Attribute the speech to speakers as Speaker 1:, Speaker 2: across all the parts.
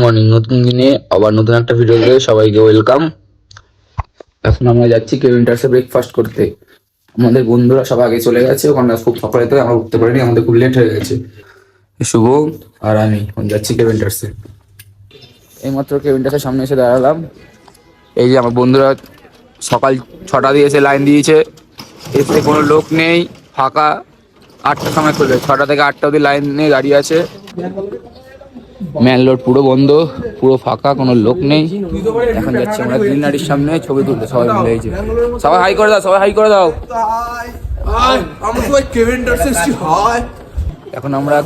Speaker 1: Morning নতুন দিনে আবার নতুন একটা ভিডিওতে সবাইকে ওয়েলকাম এখন আমরা যাচ্ছি কেভিনটার্সে ব্রেকফাস্ট করতে। আমাদের বন্ধুরা সব আগে চলে গেছে ওখানে খুব সকালে তো আমরা উঠতে পারিনি, আমাদের খুব লেট হয়ে গেছে। শুভ আর আমি, এখন যাচ্ছি কেভিনটার্সে এইমাত্র কেভিনটার্সের সামনে এসে দাঁড়ালাম। এই যে আমার বন্ধুরা সকাল ছটা দিয়েছে লাইন দিয়েছে। এতে কোনো লোক নেই, ফাঁকা। আটটার সময় খুলবে ছটা থেকে আটটা অবধি লাইন নিয়ে দাঁড়িয়ে আছে। মেন রোড পুরো বন্ধ পুরো ফাঁকা কোনো লোক নেই। এখন যাচ্ছি আমরা গ্রিনারির সামনে ছবি তুলতে সবাই মিলে এই যে। সবাই হাই করে দাও সবাই হাই করে দাও। এখন আমরা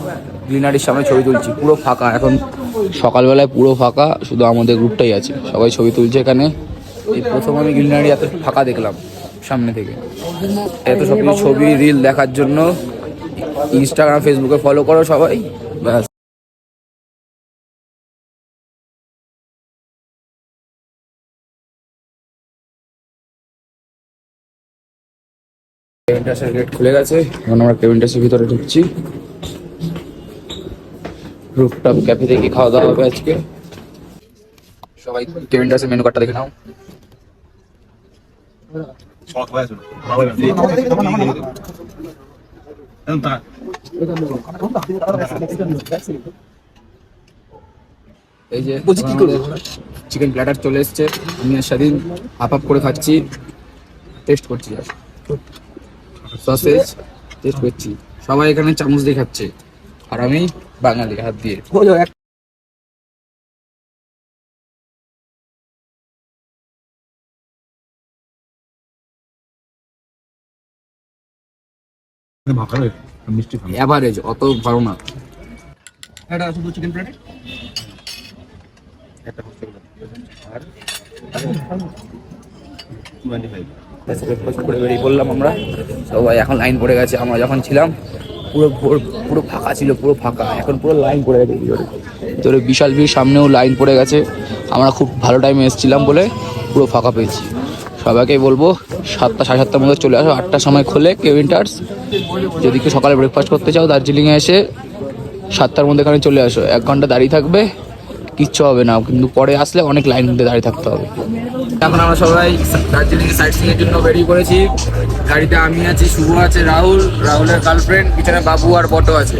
Speaker 1: গ্রিনারির সামনে ছবি তুলছি পুরো ফাঁকা। এখন সকালবেলায় পুরো ফাঁকা শুধু আমাদের গ্রুপটাই আছে। সবাই ছবি তুলছে এখানে। এই প্রথম আমি গ্রিনারি এত ফাঁকা দেখলাম সামনে থেকে। এত সব ছবি রিল দেখার জন্য। ইনস্টাগ্রাম ফেসবুকে ফলো করো সবাই ব্যাস। কেভিনটাসের গেট খুলে গেছে। এখন আমরা কেভিনটাসের ভিতরে ঢুকছি। রুফটপ ক্যাফে থেকে খাওয়া দাওয়া হবে আজকে। সবাই কেভিনটাসের মেনু কার্ডটা দেখে নাও। এই যে? চিকেন প্ল্যাটার চলে এসছে। আমি আর স্বাধীন হাফ হাফ করে খাচ্ছি। টেস্ট করছি সসেজ টেস্ট করছি। সবাই এখানে চামচ দিয়ে খাচ্ছে। আর আমি বাঙালি হাত দিয়ে। অ্যাভারেজ অত ভালো না।
Speaker 2: এটা শুধু চিকেন প্লেটে
Speaker 1: ব্রেকফাস্ট বেরিয়ে পড়লাম আমরা। সবাই এখন লাইন পড়ে গেছে, আমরা যখন ছিলাম, পুরো ভোর, পুরো ফাঁকা ছিল, পুরো ফাঁকা। এখন পুরো লাইন পড়ে গেছে ভিতরে ভিতরে বিশাল ভিড়, সামনেও লাইন পড়ে গেছে। আমরা খুব ভালো টাইমে এসেছিলাম বলে পুরো ফাঁকা পেয়েছি। সবাইকেই বলব, সাতটা, সাড়ে সাতটার মধ্যে চলে আসো। আটটার সময় খোলে কেউ কেভিনটার্স যদি কেউ সকালে ব্রেকফাস্ট করতে চাও, দার্জিলিংয়ে এসে সাতটার মধ্যে এখানে চলে আসো। এক ঘণ্টা দাঁড়িয়ে থাকবে। কিচ্ছু হবে না কিন্তু পরে আসলে অনেক লাইন দিয়ে দাঁড়িয়ে থাকতে হবে। এখন আমরা সবাই দার্জিলিং সাইট সিং এর জন্য বেরিয়ে পড়েছি গাড়িতে আমি আছি শুভ আছে রাহুল রাহুলের গার্লফ্রেন্ড পিছনে বাবু আর বটো আছে।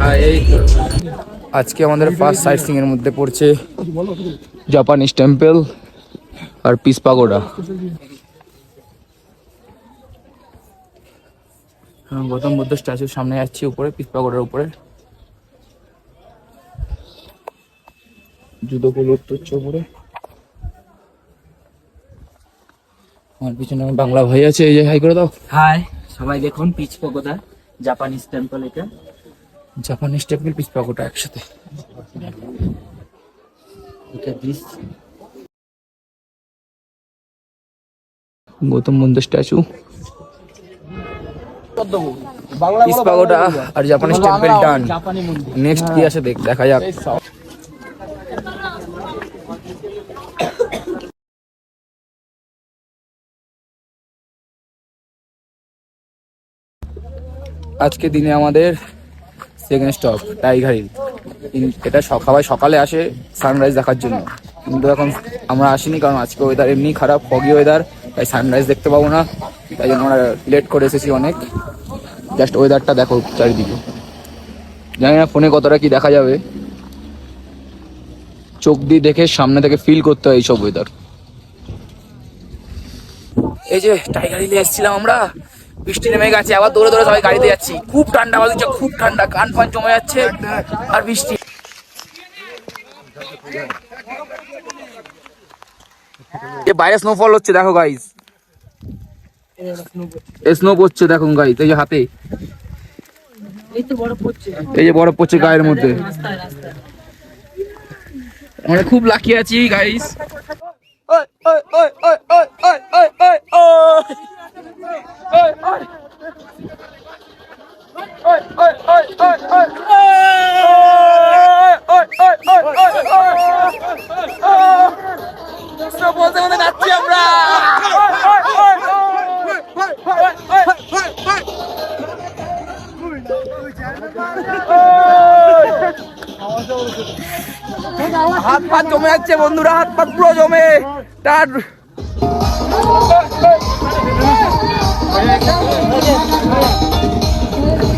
Speaker 1: হ্যাঁ। আজকে আমাদের ফার্স্ট সাইট সিং এর মধ্যে পড়ছে জাপানিজ টেম্পল আর পিস পাগোডা গৌতম বুদ্ধ স্ট্যাচুর সামনে যাচ্ছি উপরে পিস পাগোডার উপরে। জুতো গুলো উত্তরছে উপরে। আমার পিছনে আমার বাংলা ভাই আছে এই যে হাই করে দাও।
Speaker 3: হাই সবাই দেখুন পিচ পগোদা জাপানিজ টেম্পল এটা
Speaker 1: জাপানিজ টেম্পল পিস পাগোডা একসাথে Gautam Buddha statue. Peace pagoda আর জাপানিজ টেম্পল ডান নেক্সট কি আছে দেখ দেখা যাক। আজকে দিনে আমাদের সেকেন্ড স্টপ টাইগার হিল এটা সবাই সকালে আসে সানরাইজ দেখার জন্য। কিন্তু এখন আমরা আসিনি কারণ আজকে ওয়েদার এমনি খারাপ ফগি ওয়েদার তাই সানরাইজ দেখতে পাবো না। তাই জন্য আমরা লেট করে এসেছি অনেক। জাস্ট ওয়েদারটা দেখো চারিদিকে। জানি না ফোনে কতটা কি দেখা যাবে। চোখ দিয়ে দেখে সামনে থেকে ফিল করতে হয় এইসব ওয়েদার এই যে টাইগার হিলে এসেছিলাম আমরা। বৃষ্টি নেমে গেছে, আবার দৌড়ে দৌড়ে সবাই গাড়িতে যাচ্ছি। খুব ঠান্ডা দিচ্ছে খুব ঠান্ডা, কান ফান জমে যাচ্ছে আর বৃষ্টি। বাইরে স্নোফল হচ্ছে, দেখো গাইস স্নো পড়ছে দেখুন গাই এই যে হাতে
Speaker 3: এই
Speaker 1: যে বরফ পড়ছে গায়ের মধ্যে আমরা খুব লাকি আছি গাইস বলতে হাত জমে যাচ্ছে বন্ধুরা হাত পা পুরো জমে। তার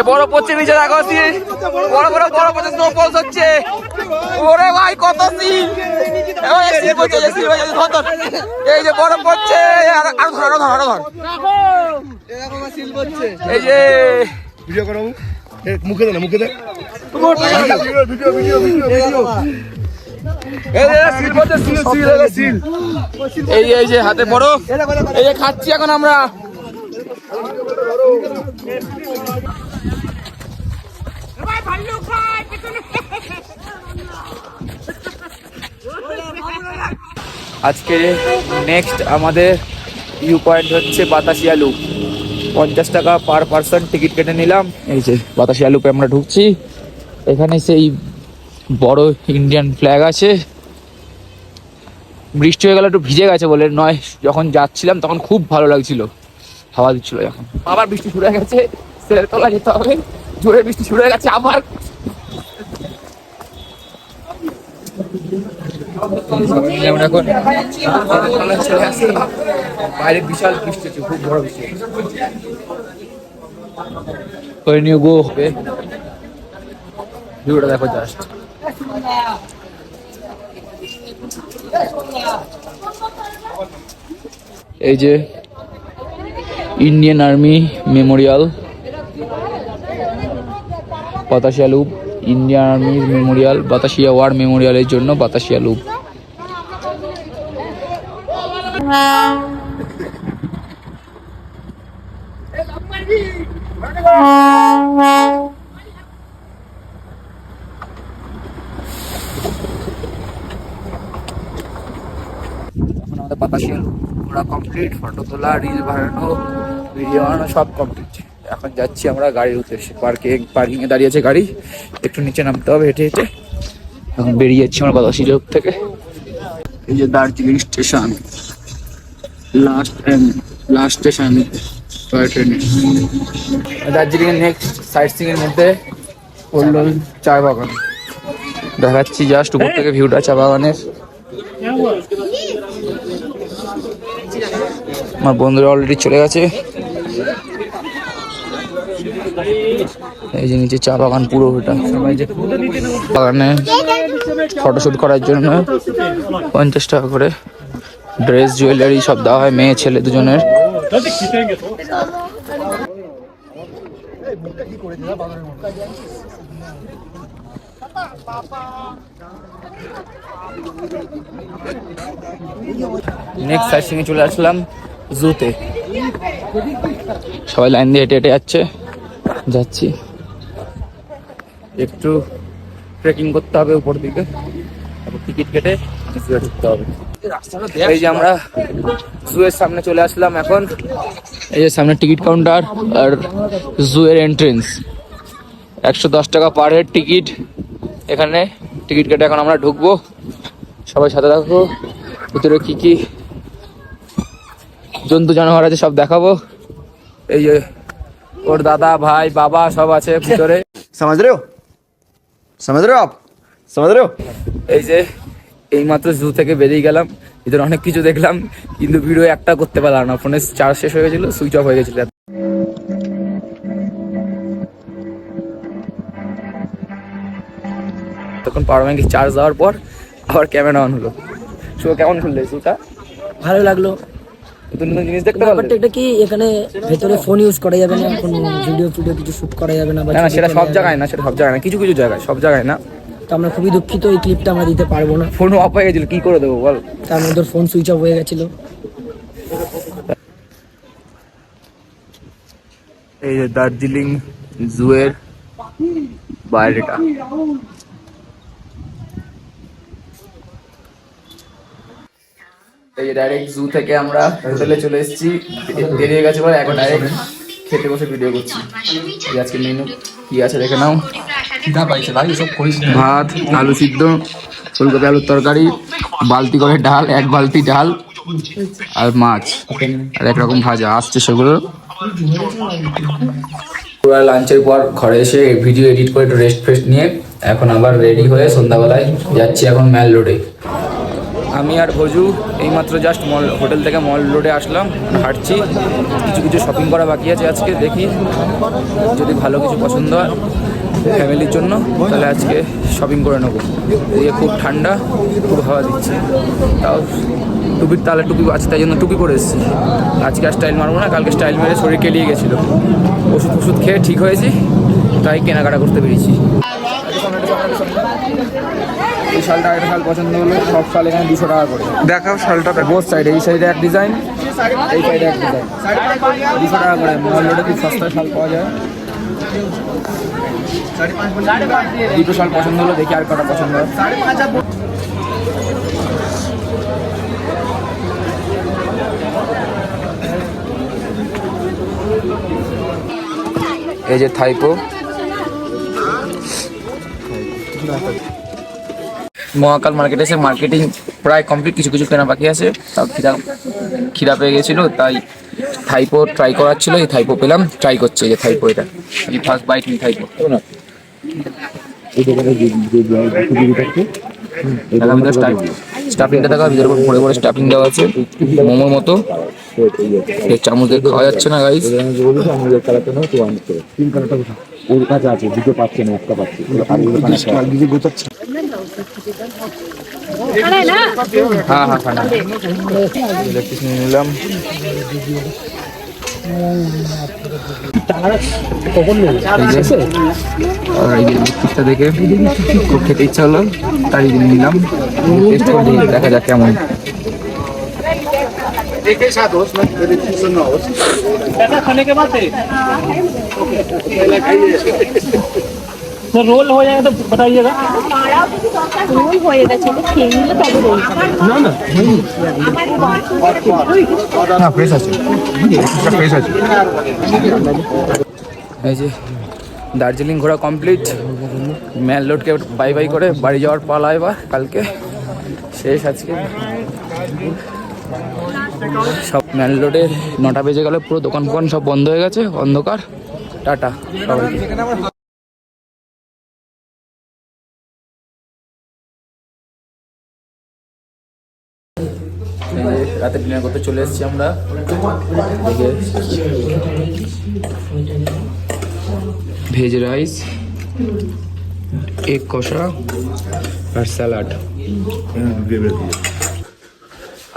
Speaker 1: বড় পড়ছে নিচে দেখো বড় বড় বড় পড়ছে স্নো ফলস হচ্ছে। ওরে ভাই কত সিল এই যে বড় পড়ছে আর আরও ধর আরও ধর আরও ধর। এই যে।
Speaker 4: ভিডিও করো মুখে। দে না মুখে দে। ভিডিও ভিডিও ভিডিও
Speaker 1: এই এই যে হাতে বড় এই যে, খাচ্ছি এখন আমরা। আজকে নেক্সট আমাদের ভিউ পয়েন্ট হচ্ছে বাতাসিয়া লুপ পঞ্চাশ টাকা পার পার্সন টিকিট কেটে নিলাম। এই যে বাতাসিয়া লুপে আমরা ঢুকছি। এখানে সেই বড় ইন্ডিয়ান ফ্ল্যাগ আছে। বৃষ্টি হয়ে গেল, একটু ভিজে গেছে বলে নয়। যখন যাচ্ছিলাম তখন খুব ভালো লাগছিল। হাওয়া দিচ্ছিল যখন। আবার বৃষ্টি শুরু হয়ে গেছে। সেলের তলা যেতে হবে। জোরে বৃষ্টি শুরু হয়ে গেছে আমরা। বাইরে বিশাল বৃষ্টি হচ্ছে, খুব বড় দেখো জাস্ট এই যে Indian army memorial Batasia loop Indian army memorial Batasia war মেমোরিয়ালের জন্য বাতাসিয়া লুপ। এখন বাতাসিয়া ঘোরা কমপ্লিট ফটো তোলা রিল বানানো ভিডিও বানানো সব কমপ্লিট এখন যাচ্ছি আমরা গাড়ির উদ্দেশ্যে। পার্কে পার্কিং এ দাঁড়িয়ে আছে গাড়ি। একটু নিচে নামতে হবে হেঁটে হেঁটে। এখন বেরিয়ে যাচ্ছি আমরা বাতাসি লোক থেকে। এই যে Darjeeling station. Last train last station toy ট্রেনে দার্জিলিং এর নেক্সট সাইট সিং এর মধ্যে পড়ল চা বাগান। দেখাচ্ছি জাস্ট উপর থেকে ভিউটা চা বাগানের। আমার বন্ধুরা অলরেডি চলে গেছে। এই যে নিচে চা বাগান পুরো ওটা। বাগানে ফটোশুট করার জন্য পঞ্চাশ টাকা করে ড্রেস জুয়েলারি সব দেওয়া হয়, মেয়ে, ছেলে দুজনের। নেক্সট সাইড চলে আসলাম। জুতে। সবাই লাইন দিয়ে হেঁটে হেঁটে যাচ্ছে, যাচ্ছি। একটু ট্রেকিং করতে হবে উপর দিকে টিকিট কেটে ঢুকতে হবে। এই যে আমরা জুয়ের সামনে চলে আসলাম এখন। এই যে সামনে টিকিট কাউন্টার আর জুয়ের এন্ট্রেন্স একশো দশ টাকা পার হেড টিকিট এখানে টিকিট কেটে এখন আমরা ঢুকবো। সবাই সাথে থাকব ভিতরে কি কি জন্তু জানোয়ার আছে সব দেখাবো। এই যে ওর দাদা ভাই বাবা সব আছে ভিতরে।
Speaker 4: সমাজ রেও সমাজ রেও আপ? সমাজ
Speaker 1: এই যে এইমাত্র জু থেকে বেরিয়ে গেলাম ভিতরে অনেক কিছু দেখলাম কিন্তু ভিডিও একটা করতে পারলাম না। ফোনে চার্জ শেষ হয়ে গেছিল সুইচ অফ হয়ে গেছিল। তখন পাওয়ার ব্যাংকে চার্জ দেওয়ার পর আবার ক্যামেরা অন হলো। শুভ কেমন খুললে সুটা
Speaker 5: ভালো লাগল।
Speaker 1: নতুন নতুন জিনিস দেখতে পারলে।
Speaker 5: ব্যাপারটা এটা কি এখানে ভেতরে ফোন ইউজ করা যাবে না? কোনো ভিডিও ফিডিও কিছু শুট করা যাবে না
Speaker 1: না না সেটা সব জায়গায় না? সেটা সব জায়গায় না। কিছু কিছু জায়গায় সব জায়গায় না।
Speaker 5: তো আমরা খুবই দুঃখিত এই ক্লিপটা আমরা দিতে পারব না।
Speaker 1: ফোন অফ হয়ে গেছিল কি করে দেবো বল?
Speaker 5: তার মধ্যে ফোন সুইচ অফ হয়ে গেছিল।
Speaker 1: এই যে দার্জিলিং জুয়ের বাইরেটা। এই ডাইরেক্ট জু থেকে আমরা হোটেলে চলে এসেছি। বেরিয়ে গেছে বলে এখন ডাইরেক্ট খেতে বসে ভিডিও করছি। আজকে মেনু কি আছে দেখে নাও। ভাত আলু সিদ্ধ ফুলকপি আলুর তরকারি বালতি করে ডাল এক বালতি ডাল আর মাছ। আর এক রকম ভাজা আসছে সেগুলো। পুরো লাঞ্চের পর ঘরে এসে ভিডিও এডিট করে একটু রেস্ট ফেস্ট নিয়ে এখন আবার রেডি হয়ে সন্ধ্যাবেলায় যাচ্ছি এখন ম্যাল রোডে আমি আর ভোজু এইমাত্র জাস্ট মল হোটেল থেকে মল রোডে আসলাম, হাঁটছি। কিছু কিছু শপিং করা বাকি আছে আজকে, দেখি যদি ভালো কিছু পছন্দ হয় ফ্যামিলির জন্য, তাহলে আজকে শপিং করে নেব। এদিকে খুব ঠান্ডা, খুব হাওয়া দিচ্ছে। তাও টুপির তালে টুপি আছে, তাই জন্য টুপি পরে এসেছি। আজকে আর স্টাইল মারবো না, কালকে স্টাইল মেরে শরীর কেলিয়ে গেছিল। ওষুধ ওষুধ খেয়ে ঠিক হয়েছি, তাই কেনাকাটা করতে পেরেছি শালটা একটা শাল পছন্দ হলো সব শাল এখানে দুশো টাকা করে।
Speaker 2: দেখাও শালটা
Speaker 1: বোথ সাইডে এই সাইডে এক ডিজাইন এই সাইডে এক ডিজাইন দুশো টাকা করে রোডে খুব সস্তায় শাল পাওয়া যায়। দুটো শাল পছন্দ হলো দেখি আর কটা পছন্দ। হয় এই যে থাইপো। মহাকাল মার্কেটে এসে মার্কেটিং প্রায় কমপ্লিট কিছু কিছু কেনা বাকি আছে। তাও খিদা খিদা পেয়ে গেছিল তাই থাইপো ট্রাই করার ছিল এই থাইপো পেলাম ট্রাই করছে এই যে থাইপো এটা। এই ফার্স্ট বাইট নি থাইপো স্টাফিংটা দেখা ভিতরে ভরে ভরে স্টাফিং দেওয়া আছে মোমোর মতো। এই চামচ দিয়ে খাওয়া যাচ্ছে না গাইস
Speaker 6: ওর কাছে আছে দুটো পাচ্ছে না একটা পাচ্ছে।
Speaker 1: হ্যাঁ হ্যাঁ ইলেকট্রিক নিলাম ইচ্ছা হলো তাই নিলাম দেখি, যাক কেমন
Speaker 7: রোল হয়ে গেছে এটা খেয়ে নিলে তবে রোল
Speaker 1: এই যে দার্জিলিং ঘোরা কমপ্লিট। ম্যাল রোডকে বাই বাই করে বাড়ি যাওয়ার পালা এবার কালকে। শেষ আজকে। সব ম্যাল রোডে নটা বেজে গেলে পুরো দোকান ফোকান সব বন্ধ হয়ে গেছে। অন্ধকার। টাটা। সবাইকে। করতে চলে এসেছি আমরা। ভেজ রাইস, এগ কষা আর স্যালাড।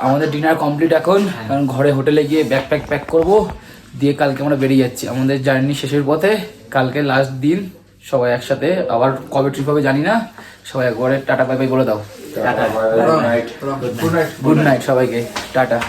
Speaker 1: আমাদের ডিনার কমপ্লিট এখন, কারণ ঘরে হোটেলে গিয়ে ব্যাগ প্যাক প্যাক করব। দিয়ে কালকে আমরা বেরিয়ে যাচ্ছি। আমাদের জার্নি শেষের পথে, কালকে লাস্ট দিন, সবাই একসাথে। আবার কবে ট্রিপ হবে জানি না। সবাই একবারে টাটা বাই বাই বলে দাও। টাটা। গুড নাইট সবাইকে। টাটা।